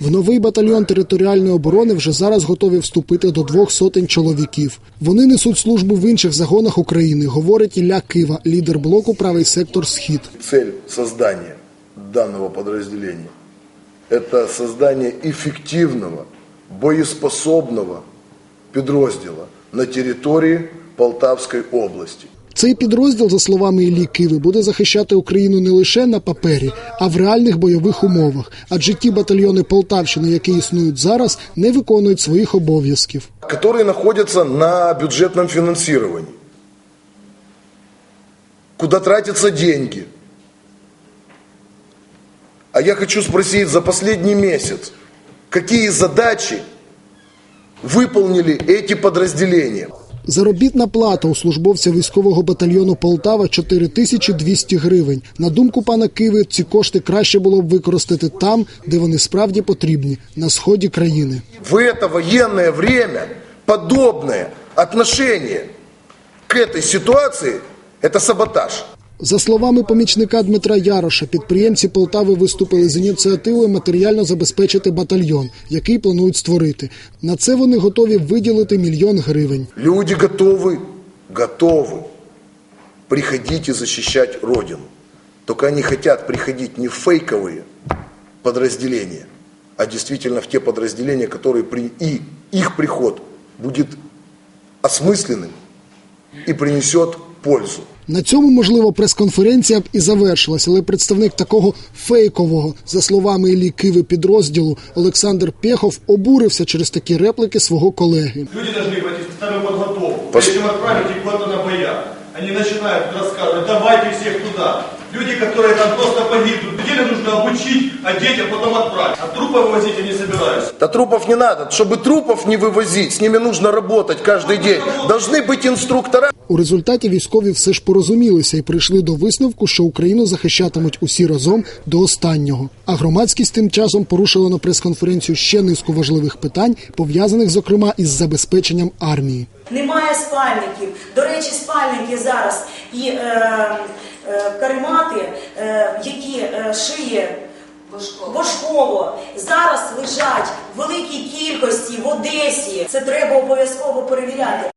В новий батальйон територіальної оборони вже зараз готові вступити до двох сотень чоловіків. Вони несуть службу в інших загонах України, говорить Ілля Кива, лідер блоку Правий сектор Схід. Цель создания данного подразделения – это создание эффективного, боеспособного подроздела на территории Полтавской области. Цей підрозділ, за словами Іллі Киви, буде захищати Україну не лише на папері, а в реальних бойових умовах. Адже ті батальйони Полтавщини, які існують зараз, не виконують своїх обов'язків. которые находятся на бюджетном финансировании, куда тратятся деньги. А я хочу спросить за последний месяц, какие задачи выполнили эти подразделения? Заробітна плата у службовця військового батальйону Полтава 4200 гривень. На думку пана Киви, ці кошти краще було б використати там, де вони справді потрібні на сході країни. В это военное время подобное отношение к этой ситуации – это саботаж. За словами помічника Дмитра Яроша, підприємці Полтави виступили з ініціативою матеріально забезпечити батальйон, який планують створити. На це вони готові виділити мільйон гривень. Люди готовы, готовы приходить и защищать Родину. Только они хотят приходить не в фейковые подразделения, а действительно в те подразделения, которые при, и их приход будет осмысленным и принесет пользу. На цьому, можливо, прес-конференція б і завершилась, але представник такого фейкового, за словами Іллі Киви підрозділу, Олександр Пєхов обурився через такі реплики свого колеги. Люди должны пройти специальную подготовку. Пос- Перед этим отправить их куда-то на боя. Они начинают рассказывать, давайте всех туда. Люди, которые там просто погибнут, неделю нужно обучить, одеть, а потом отправить. А трупы вывозить я не собираюсь. Да трупов не надо. Чтобы трупов не вывозить, с ними нужно работать каждый день. Должны быть инструктора. У результаті військові все ж порозумілися і прийшли до висновку, що Україну захищатимуть усі разом до останнього. А громадськість тим часом порушила на прес-конференцію ще низку важливих питань, пов'язаних зокрема із забезпеченням армії. Немає спальників. До речі, спальники зараз і е, е, каремати, е, які е, шиє Бошково, зараз лежать в великій кількості в Одесі. Це треба обов'язково перевіряти.